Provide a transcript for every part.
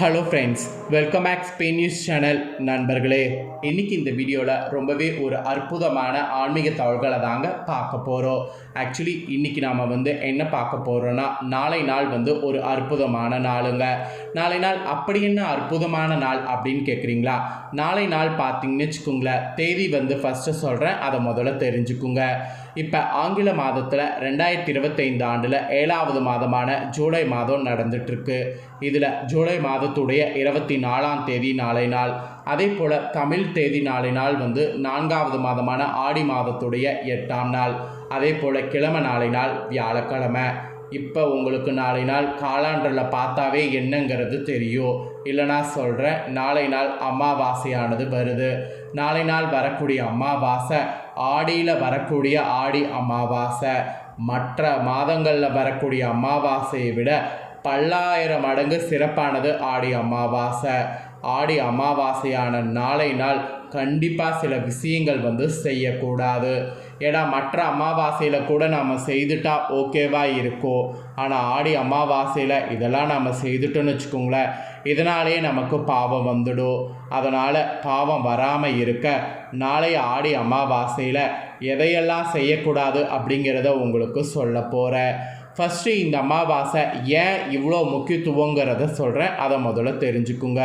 Hello friends welcome back Spain news channel நண்பர்களே இன்னைக்கு இந்த வீடியோவில் ரொம்பவே ஒரு அற்புதமான ஆன்மீக தகவல்களை தாங்க பார்க்க போகிறோம் ஆக்சுவலி இன்றைக்கி நாம் வந்து என்ன பார்க்க போகிறோன்னா நாளை நாள் வந்து ஒரு அற்புதமான நாளுங்க. நாளை நாள் அப்படி என்ன அற்புதமான நாள் அப்படின்னு கேட்குறீங்களா நாளை நாள் பார்த்தீங்கன்னு வச்சுக்கோங்களேன் தேதி வந்து ஃபஸ்ட்டு சொல்கிறேன் அதை முதல்ல தெரிஞ்சுக்குங்க. இப்போ ஆங்கில மாதத்தில் ரெண்டாயிரத்தி இருபத்தைந்து ஆண்டில் ஏழாவது மாதமான ஜூலை மாதம் நடந்துட்டுருக்கு. இதில் ஜூலை மாதத்துடைய இருபத்தி நாலாம் தேதி நாளை நாள். அதே போல் தமிழ் தேதி நாளை நாள் வந்து நான்காவது மாதமான ஆடி மாதத்துடைய எட்டாம் நாள். அதே போல் கிழமை நாளை நாள் வியாழக்கிழமை. இப்போ உங்களுக்கு நாளை நாள் காலாண்டரில் பார்த்தாவே என்னங்கிறது தெரியும். இல்லைனா சொல்கிறேன் நாளை நாள் அமாவாசையானது வருது. நாளை நாள் வரக்கூடிய அமாவாசை ஆடியில் வரக்கூடிய ஆடி அமாவாசை. மற்ற மாதங்களில் வரக்கூடிய அமாவாசையை விட பல்லாயிரம் மடங்கு சிறப்பானது ஆடி அமாவாசை. ஆடி அமாவாசையான நாளை நாள் கண்டிப்பாக சில விஷயங்கள் வந்து செய்யக்கூடாது. ஏன்னா மற்ற அமாவாசையில் கூட நாம் செய்துட்டா ஓகேவா இருக்கும் ஆனால் ஆடி அமாவாசையில் இதெல்லாம் நாம் செய்துட்டோன்னு வச்சுக்கோங்களேன். இதனாலே நமக்கு பாவம் வந்துடும் அதனால் பாவம் வராமல் இருக்க நாளைய ஆடி அமாவாசையில் எதையெல்லாம் செய்யக்கூடாது அப்படிங்கிறத உங்களுக்கு சொல்ல போகிறேன் ஃபஸ்ட்டு இந்த அமாவாசை ஏன் இவ்வளோ முக்கியத்துவங்கிறத சொல்கிறேன் அதை முதல்ல தெரிஞ்சுக்குங்க.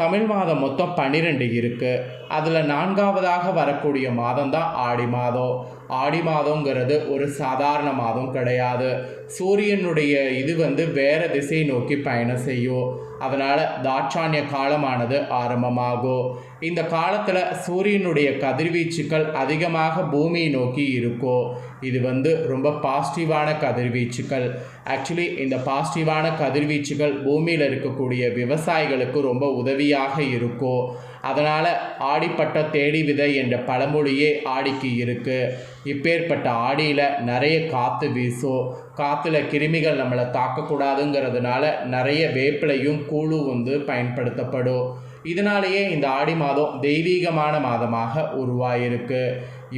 தமிழ் மாதம் மொத்தம் பன்னிரெண்டு இருக்குது அதில் நான்காவதாக வரக்கூடிய மாதம் தான் ஆடி மாதம். ஆடி மாதங்கிறது ஒரு சாதாரண மாதம் கிடையாது. சூரியனுடைய இது வந்து வேறு திசை நோக்கி பயணம் செய்யும். அதனால் தாட்சாணிய காலமானது ஆரம்பமாகும். இந்த காலத்தில் சூரியனுடைய கதிர்வீச்சுக்கள் அதிகமாக பூமியை நோக்கி இருக்கும் இது வந்து ரொம்ப பாசிட்டிவான கதிர்வீச்சுக்கள். ஆக்சுவலி இந்த பாசிட்டிவான கதிர்வீச்சுகள் பூமியில் இருக்கக்கூடிய விவசாயிகளுக்கு ரொம்ப உதவியாக இருக்கும் அதனால் ஆடிப்பட்ட தேடி விதை என்ற பழமொழியே ஆடிக்கு இருக்குது இப்பேற்பட்ட ஆடியில் நிறைய காற்று வீசும் காற்றுல கிருமிகள் நம்மளை தாக்கக்கூடாதுங்கிறதுனால நிறைய வேப்பிலையும் கூழு வந்து பயன்படுத்தப்படும். இதனாலேயே இந்த ஆடி மாதம் தெய்வீகமான மாதமாக உருவாயிருக்கு.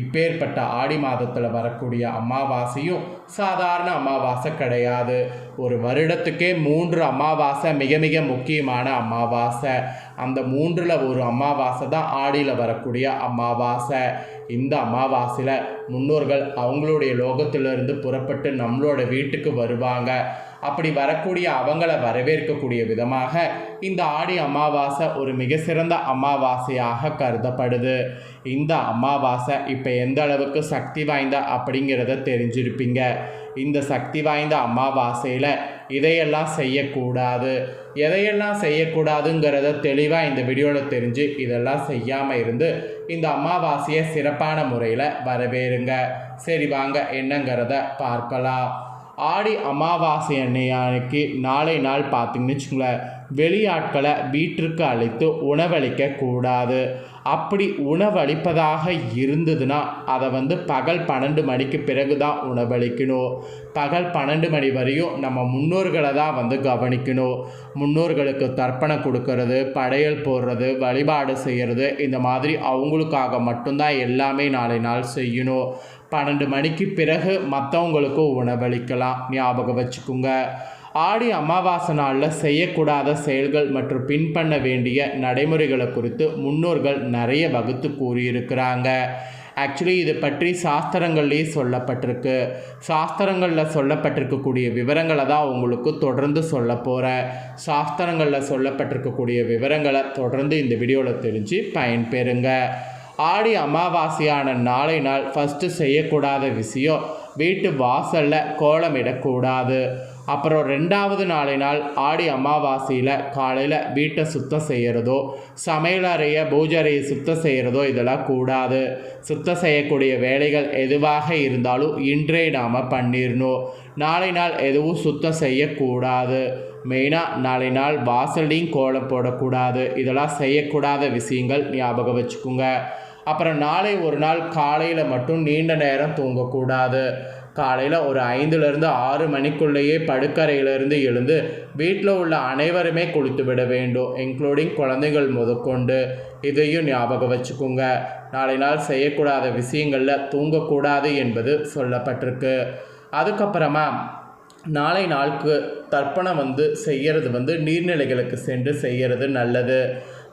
இப்பேற்பட்ட ஆடி மாதத்தில் வரக்கூடிய அமாவாசையும் சாதாரண அமாவாசை கிடையாது. ஒரு வருடத்துக்கே மூன்று அமாவாசை மிக மிக முக்கியமான அமாவாசை. அந்த மூன்றில் ஒரு அமாவாசை தான் ஆடியில் வரக்கூடிய அமாவாசை. இந்த அமாவாசையில் முன்னோர்கள் அவங்களுடைய லோகத்திலிருந்து புறப்பட்டு நம்மளோட வீட்டுக்கு வருவாங்க. அப்படி வரக்கூடிய அவங்களை வரவேற்கக்கூடிய விதமாக இந்த ஆடி அமாவாசை ஒரு மிக சிறந்த அமாவாசையாக கருதப்படுது. இந்த அமாவாசை இப்போ எந்த அளவுக்கு சக்தி வாய்ந்த அப்படிங்கிறத தெரிஞ்சிருப்பீங்க. இந்த சக்தி வாய்ந்த அமாவாசையில் இதையெல்லாம் செய்யக்கூடாது. எதையெல்லாம் செய்யக்கூடாதுங்கிறத தெளிவாக இந்த வீடியோவில் தெரிஞ்சு இதெல்லாம் செய்யாமல் இருந்து இந்த அமாவாசையை சிறப்பான முறையில் வரவேறுங்க. சரி வாங்க என்னங்கிறத பார்க்கலாம். ஆடி அமாவாசை அன்னைக்கு நாளை நாள் பார்த்தீங்கன்னு வச்சுங்களேன் வெளியாட்களை வீட்டிற்கு அழைத்து உணவளிக்க கூடாது. அப்படி உணவளிப்பதாக இருந்ததுன்னா அதை வந்து பகல் பன்னெண்டு மணிக்கு பிறகு தான் உணவளிக்கணும். பகல் பன்னெண்டு மணி வரையும் நம்ம முன்னோர்களை தான் வந்து கவனிக்கணும். முன்னோர்களுக்கு தர்ப்பணம் கொடுக்கறது படையல் போடுறது வழிபாடு செய்கிறது இந்த மாதிரி அவங்களுக்காக மட்டும்தான் எல்லாமே நாளை நாள் செய்யணும். பன்னெண்டு மணிக்கு பிறகு மற்றவங்களுக்கும் உணவளிக்கலாம். ஞாபகம் வச்சுக்கோங்க. ஆடி அமாவாசை நாளில் செய்யக்கூடாத செயல்கள் மற்றும் பின்பண்ண வேண்டிய நடைமுறைகளை குறித்து முன்னோர்கள் நிறைய வகுத்து கூறியிருக்கிறாங்க. ஆக்சுவலி இது பற்றி சாஸ்திரங்கள்லேயே சொல்லப்பட்டிருக்கு. சாஸ்திரங்களில் சொல்லப்பட்டிருக்கக்கூடிய விவரங்களை தான் உங்களுக்கு தொடர்ந்து சொல்ல போகிறேன் சாஸ்திரங்களில் சொல்லப்பட்டிருக்கக்கூடிய விவரங்களை தொடர்ந்து இந்த வீடியோவில் தெரிஞ்சு பயன்பெறுங்க. ஆடி அமாவாசையான நாளை நாள் ஃபஸ்ட்டு செய்யக்கூடாத விஷயம் வீட்டு வாசலில் கோலமிடக்கூடாது அப்புறம் ரெண்டாவது நாளை நாள் ஆடி அமாவாசையில் காலையில் வீட்டை சுத்தம் செய்கிறதோ சமையலறையை பூஜரையை சுத்தம் செய்கிறதோ இதெல்லாம் கூடாது. சுத்தம் செய்யக்கூடிய வேலைகள் எதுவாக இருந்தாலும் இன்றே நாம் பண்ணிடணும் நாளை நாள் எதுவும் சுத்தம் செய்யக்கூடாது. மெயினாக நாளை நாள் வாசல்லையும் கோலம் போடக்கூடாது. இதெல்லாம் செய்யக்கூடாத விஷயங்கள் ஞாபகம் வச்சுக்கோங்க. அப்புறம் நாளை ஒரு நாள் காலையில் மட்டும் நீண்ட நேரம் தூங்கக்கூடாது. காலையில் ஒரு ஐந்துலேருந்து ஆறு மணிக்குள்ளேயே படுக்கறையிலிருந்து எழுந்து வீட்டில் உள்ள அனைவருமே குளித்து விட வேண்டும் இன்க்ளூடிங் குழந்தைகள் முதற்கொண்டு. இதையும் ஞாபகம் வச்சுக்கோங்க. நாளை நாள் செய்யக்கூடாத விஷயங்களில் தூங்கக்கூடாது என்பது சொல்லப்பட்டிருக்கு. அதுக்கப்புறமா நாளை நாளுக்கு தர்ப்பணம் வந்து செய்கிறது வந்து நீர்நிலைகளுக்கு சென்று செய்கிறது நல்லது.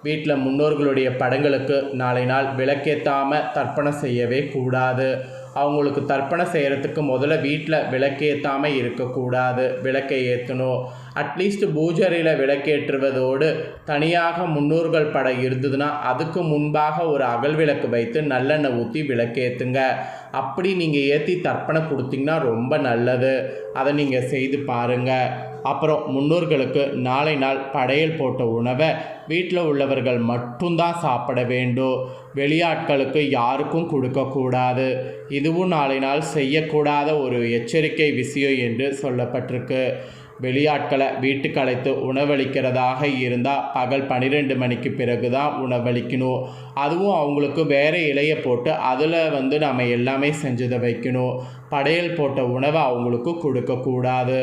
வீட்டில் முன்னோர்களுடைய படங்களுக்கு நாளை நாள் விளக்கேற்றாமல் தர்ப்பணம் செய்யவே கூடாது. அவங்களுக்கு தர்ப்பணம் செய்கிறதுக்கு முதல்ல வீட்டில் விளக்கேற்றாமல் இருக்கக்கூடாது விளக்கை ஏற்றணும் அட்லீஸ்ட் பூஜரியில் விளக்கேற்றுவதோடு தனியாக முன்னோர்கள் படம் இருந்ததுன்னா அதுக்கு முன்பாக ஒரு அகல் விளக்கு வைத்து நல்லெண்ணெய் ஊற்றி விளக்கேற்றுங்க அப்படி நீங்கள் ஏற்றி தர்ப்பணம் கொடுத்தீங்கன்னா ரொம்ப நல்லது. அதை நீங்கள் செய்து பாருங்கள் அப்புறம் முன்னோர்களுக்கு நாளை நாள் படையல் போட்ட உணவை வீட்டில் உள்ளவர்கள் மட்டும்தான் சாப்பிட வேண்டும். வெளியாட்களுக்கு யாருக்கும் கொடுக்கக்கூடாது இதுவும் நாளை நாள் செய்யக்கூடாத ஒரு எச்சரிக்கை விஷயம் என்று சொல்லப்பட்டிருக்கு. வெளியாட்களை வீட்டுக்கு அழைத்து உணவளிக்கிறதாக இருந்தால் பகல் பன்னிரெண்டு மணிக்கு பிறகு தான் உணவளிக்கணும். அதுவும் அவங்களுக்கு வேறு இலையை போட்டு அதில் வந்து நம்ம எல்லாமே செஞ்சதை வைக்கணும். படையல் போட்ட உணவை அவங்களுக்கு கொடுக்கக்கூடாது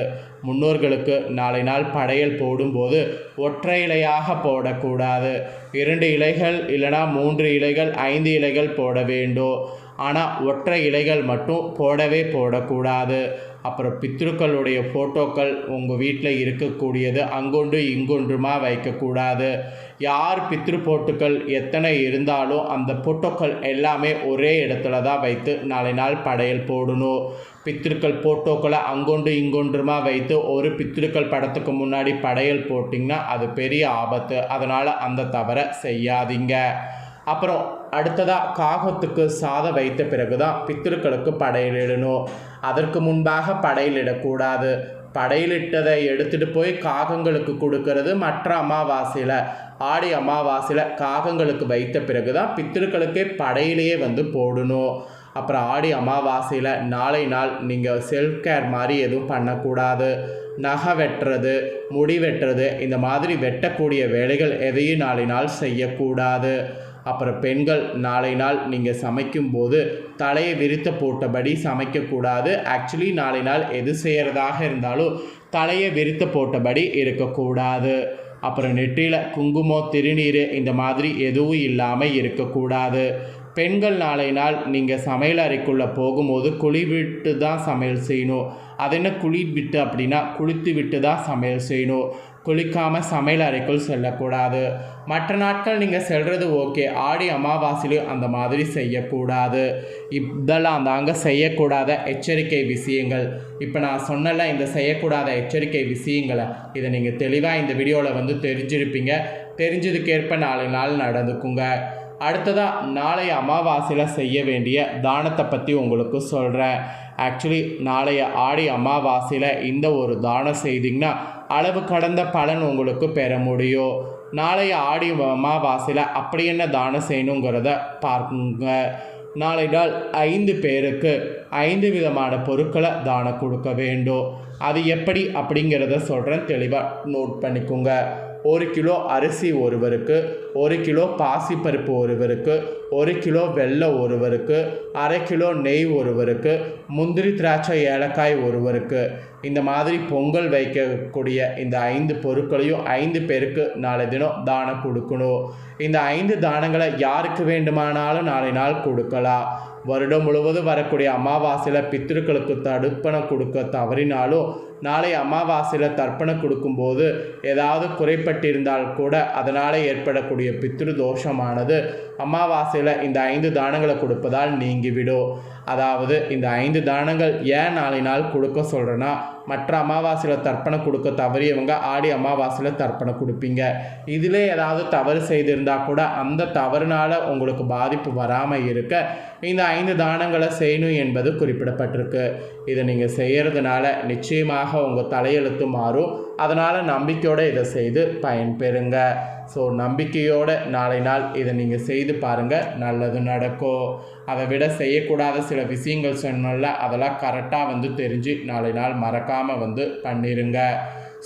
முன்னோர்களுக்கு நாளை நாள் படையல் போடும்போது ஒற்றை இலையாக போடக்கூடாது. இரண்டு இலைகள் இல்லைனா மூன்று இலைகள் ஐந்து இலைகள் போட வேண்டும். ஆனால் ஒற்றை இலைகள் மட்டும் போடவே போடக்கூடாது. அப்புறம் பித்ருக்களுடைய ஃபோட்டோக்கள் உங்கள் வீட்டில் இருக்கக்கூடியது அங்கொன்று இங்கொன்றுமா வைக்கக்கூடாது. யார் பித்ரு போட்டுக்கள் எத்தனை இருந்தாலும் அந்த போட்டோக்கள் எல்லாமே ஒரே இடத்துல தான் வைத்து நாளை நாள் படையல் போடணும். பித்திருக்கள் போட்டோக்களை அங்கொன்று இங்கொன்றுமா வைத்து ஒரு பித்திருக்கள் படத்துக்கு முன்னாடி படையல் போட்டிங்கன்னா அது பெரிய ஆபத்து. அதனால் அந்த தவறை செய்யாதீங்க. அப்புறம் அடுத்ததாக காகத்துக்கு சாதம் வைத்த பிறகு தான் பித்திருக்களுக்கு படையலிடணும். அதற்கு முன்பாக படையலிடக்கூடாது. படையிலிட்டதை எடுத்துட்டு போய் காகங்களுக்கு கொடுக்கறது மற்ற அமாவாசையில் ஆடி அமாவாசையில் காகங்களுக்கு வைத்த பிறகு தான் பித்திருக்களுக்கே படையிலேயே வந்து போடணும். அப்புறம் ஆடி அமாவாசையில் நாளை நாள் நீங்கள் செல்ஃப் கேர் மாதிரி எதுவும் பண்ணக்கூடாது. நகை வெட்டுறது முடி வெட்டுறது இந்த மாதிரி வெட்டக்கூடிய வேலைகள் எதையும் நாளை நாள் செய்யக்கூடாது. அப்புறம் பெண்கள் நாளை நாள் நீங்கள் சமைக்கும்போது தலையை விரித்த போட்டபடி சமைக்கக்கூடாது. ஆக்சுவலி நாளை நாள் எது செய்கிறதாக இருந்தாலும் தலையை விரித்து போட்டபடி இருக்கக்கூடாது. அப்புறம் நெற்றியில் குங்குமம் திருநீர் இந்த மாதிரி எதுவும் இல்லாமல் இருக்கக்கூடாது. பெண்கள் நாளை நாள் நீங்கள் சமையல் அறைக்குள்ளே போகும்போது குழி விட்டு தான் சமையல் செய்யணும். அது என்ன குழி விட்டு அப்படின்னா குளித்து விட்டு தான் சமையல் செய்யணும். குளிக்காமல் சமையல் அறைக்குள் செல்லக்கூடாது. மற்ற நாட்கள் நீங்கள் செல்வது ஓகே. ஆடி அமாவாசையிலும் அந்த மாதிரி செய்யக்கூடாது. இதெல்லாம் தாங்க செய்யக்கூடாத எச்சரிக்கை விஷயங்கள். இப்போ நான் சொன்னல இந்த செய்யக்கூடாத எச்சரிக்கை விஷயங்களை இதை நீங்கள் தெளிவாக இந்த வீடியோவில் வந்து தெரிஞ்சிருப்பீங்க. தெரிஞ்சதுக்கேற்ப நாளை நாள் நடந்துக்குங்க. அடுத்ததாக நாளைய அமாவாசையில் செய்ய வேண்டிய தானத்தை பற்றி உங்களுக்கு சொல்கிறேன் ஆக்சுவலி நாளைய ஆடி அமாவாசையில் இந்த ஒரு தானம் செய்திங்கன்னா அளவு கடந்த பலன் உங்களுக்கு பெற முடியும் நாளைய ஆடி அமாவாசையில் அப்படி என்ன தானம் செய்யணுங்கிறத பார்க்குங்க நாளை நாள் ஐந்து பேருக்கு ஐந்து விதமான பொருட்களை தானம் கொடுக்க வேண்டும். அது எப்படி அப்படிங்கிறத சொல்கிறேன் தெளிவாக நோட் பண்ணிக்கோங்க. ஒரு கிலோ அரிசி ஒருவருக்கு ஒரு கிலோ பாசிப்பருப்பு ஒருவருக்கு ஒரு கிலோ வெள்ளை ஒருவருக்கு அரை கிலோ நெய் ஒருவருக்கு முந்திரி திராட்சை ஏலக்காய் ஒருவருக்கு. இந்த மாதிரி பொங்கல் வைக்கக்கூடிய இந்த ஐந்து பொருட்களையும் ஐந்து பேருக்கு நாளை தினம் தானம் கொடுக்கணும். இந்த ஐந்து தானங்களை யாருக்கு வேண்டுமானாலும் நாளை நாள் கொடுக்கலாம். வருடம் முழுவதும் வரக்கூடிய அமாவாசையில் பித்திருக்களுக்கு தடுப்பணம் கொடுக்க தவறினாலும் நாளை அமாவாசையில் தர்ப்பணம் கொடுக்கும்போது ஏதாவது குறைப்பட்டிருந்தால் கூட அதனால் ஏற்படக்கூடிய பித்ரு தோஷமானது அமாவாசையில் இந்த ஐந்து தானங்களை கொடுப்பதால் நீங்கிவிடும். அதாவது இந்த ஐந்து தானங்கள் ஏன் நாளை நாள் கொடுக்க சொல்கிறேன்னா மற்ற அமாவாசையில் தர்ப்பணம் கொடுக்க தவறியவங்க ஆடி அமாவாசையில் தர்ப்பணம் கொடுப்பீங்க. இதிலே ஏதாவது தவறு செய்திருந்தால் கூட அந்த தவறுனால் உங்களுக்கு பாதிப்பு வராமல் இருக்க இந்த ஐந்து தானங்களை செய்யணும் என்பது குறிப்பிடப்பட்டிருக்கு. இதை நீங்கள் செய்கிறதுனால நிச்சயமாக உங்கள் தலையெழுத்து மாறும். அதனால் நம்பிக்கையோடு இதை செய்து பயன்பெறுங்க. ஸோ நம்பிக்கையோடு நாளை நாள் இதை நீங்கள் செய்து பாருங்கள் நல்லது நடக்கும். அதை விட செய்யக்கூடாத சில விஷயங்கள் சொன்னோம்ல அதெல்லாம் கரெக்டாக வந்து தெரிஞ்சு நாளை நாள் மறக்காமல் வந்து பண்ணிடுங்க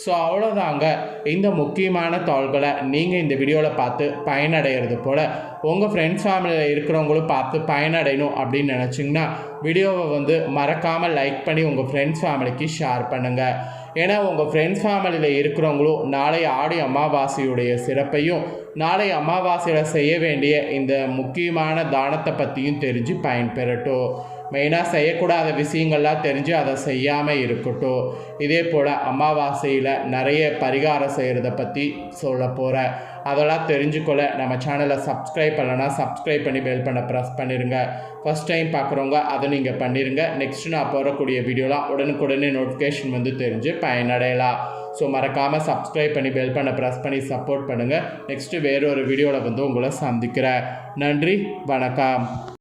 ஸோ அவ்வளோதாங்க இந்த முக்கியமான தாள்களை நீங்கள் இந்த வீடியோவில் பார்த்து பயனடைகிறது போல் உங்கள் ஃப்ரெண்ட்ஸ் ஃபேமிலியில் இருக்கிறவங்களும் பார்த்து பயனடையணும் அப்படின்னு நினச்சிங்கன்னா வீடியோவை வந்து மறக்காமல் லைக் பண்ணி உங்கள் ஃப்ரெண்ட்ஸ் ஃபேமிலிக்கு ஷேர் பண்ணுங்கள் ஏன்னா உங்கள் ஃப்ரெண்ட்ஸ் ஃபேமிலியில் இருக்கிறவங்களும் நாளை ஆடி அமாவாசையுடைய சிறப்பையும் நாளை அமாவாசையில் செய்ய வேண்டிய இந்த முக்கியமான தானத்தை பற்றியும் தெரிஞ்சு பயன்பெறட்டும். மெயினாக செய்யக்கூடாத விஷயங்கள்லாம் தெரிஞ்சு அதை செய்யாமல் இருக்கட்டும். இதே போல் அமாவாசையில் நிறைய பரிகாரம் செய்கிறத பற்றி சொல்ல போகிறேன் அதெல்லாம் தெரிஞ்சுக்கொள்ள நம்ம சேனலை சப்ஸ்கிரைப் பண்ணலன்னா சப்ஸ்கிரைப் பண்ணி பெல் பண்ண ப்ரெஸ் பண்ணிடுங்க ஃபஸ்ட் டைம் பார்க்குறவங்க அதை நீங்கள் பண்ணிடுங்க நெக்ஸ்ட் நான் போடக்கூடிய வீடியோலாம் உடனுக்குடனே நோட்டிஃபிகேஷன் வந்து தெரிஞ்சு பயனடையலாம். ஸோ மறக்காமல் சப்ஸ்கிரைப் பண்ணி பெல் பண்ண ப்ரெஸ் பண்ணி சப்போர்ட் பண்ணுங்கள் நெக்ஸ்ட்டு வேறொரு வீடியோவில் வந்து உங்களை சந்திக்கிறேன். நன்றி வணக்கம்.